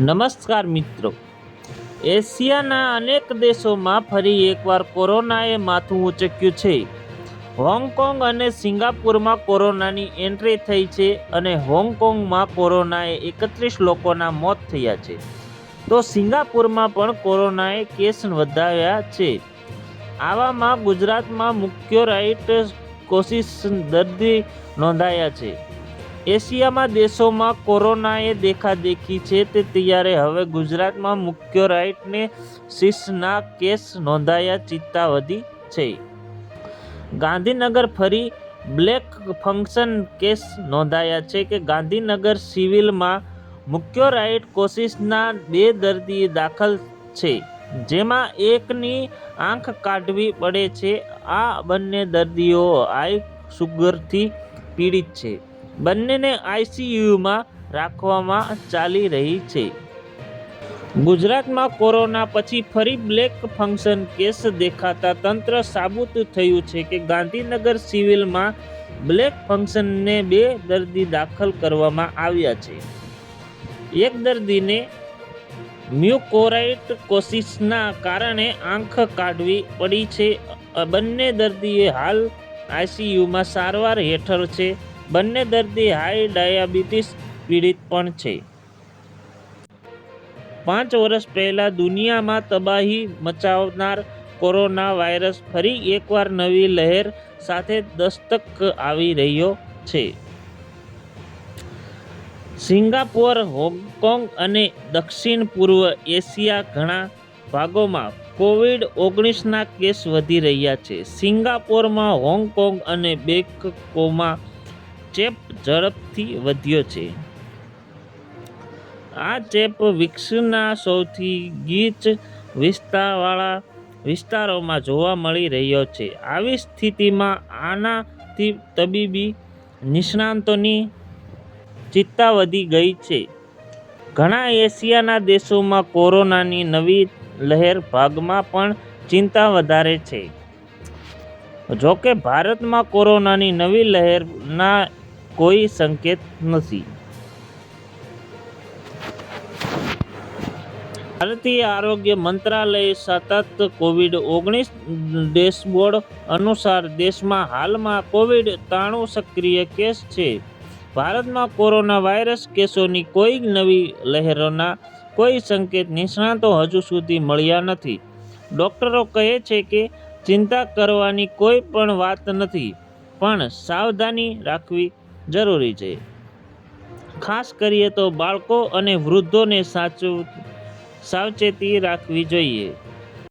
નમસ્કાર મિત્રો. એશિયાના અનેક દેશોમાં ફરી એકવાર કોરોનાએ માથું ઉચક્યું છે. હોંગકોંગ અને સિંગાપુરમાં કોરોનાની એન્ટ્રી થઈ છે અને હોંગકોંગમાં કોરોનાએ એકત્રીસ લોકોના મોત થયા છે. તો સિંગાપુરમાં પણ કોરોનાએ કેસ વધાવ્યા છે. આવામાં ગુજરાતમાં મુખ્ય રાઇટ કોશિશ દર્દી નોંધાયા છે. એશિયામાં દેશોમાં કોરોનાએ દેખાદેખી છે તે ત્યારે હવે ગુજરાતમાં મુખ્ય રાઇટને શીર્ષના કેસ નોંધાયા ચિત્તા વધી છે. ગાંધીનગર ફરી બ્લેક ફંક્શન કેસ નોંધાયા છે કે ગાંધીનગર સિવિલમાં મુખ્ય રાઇટ કોશિશના બે દર્દી દાખલ છે, જેમાં એકની આંખ કાઢવી પડે છે. આ બંને દર્દીઓ હાઈ સુગરથી પીડિત છે. બંનેને આઈસીયુમાં રાખવામાં ચાલી રહી છે. ગુજરાતમાં કોરોના પછી ફરી બ્લેક ફંક્શન કેસ દેખાતા તંત્ર સાબુત થયું છે કે ગાંધીનગર સિવિલમાં બ્લેક ફંક્શનને બે દર્દી દાખલ કરવામાં આવ્યા છે. એક દર્દીને મ્યુકોરાઇટ કોશિશના કારણે આંખ કાઢવી પડી છે. બંને દર્દીએ હાલ આઈસીયુમાં સારવાર હેઠળ છે. બંને દર્દી હાઈ ડાયાબિટીસ પીડિત પણ છે. પાંચ વર્ષ પહેલાં દુનિયામાં તબાહી મચાવનાર કોરોના વાયરસ ફરી એકવાર નવી લહેર સાથે દસ્તક આવી રહ્યો છે. સિંગાપોર, હોંગકોંગ અને દક્ષિણ પૂર્વ એશિયા ઘણા ભાગોમાં કોવિડ ઓગણીસના કેસ વધી રહ્યા છે. સિંગાપોરમાં હોંગકોંગ અને બેંકોમાં ચેપ ઝડપથી વધ્યો છે. આ ચેપ વિશ્વના સૌથી ગીચ વિસ્તારવાળા વિસ્તારોમાં જોવા મળી રહ્યો છે. આવી સ્થિતિમાં આનાથી તબીબી નિષ્ણાંતોની ચિંતા વધી ગઈ છે. ઘણા એશિયાના દેશોમાં કોરોનાની નવી લહેર ભાગમાં પણ ચિંતા વધારે છે. જોકે ભારતમાં કોરોનાની નવી લહેરના કોઈ સંકેત નથી. ભારતીય આરોગ્ય મંત્રાલયે સતત કોવિડ ઓગણીસ ડેશબોર્ડ અનુસાર દેશમાં હાલમાં કોવિડ ત્રાણું સક્રિય કેસ છે. ભારતમાં કોરોના વાયરસ કેસોની કોઈ નવી લહેરોના કોઈ સંકેત નિષ્ણાતો હજુ સુધી મળ્યા નથી. ડૉક્ટરો કહે છે કે ચિંતા કરવાની કોઈ પણ વાત નથી, પણ સાવધાની રાખવી જરૂરી છે. ખાસ કરીએ તો બાળકો અને વૃદ્ધોને સાચું સાવચેતી રાખવી જોઈએ.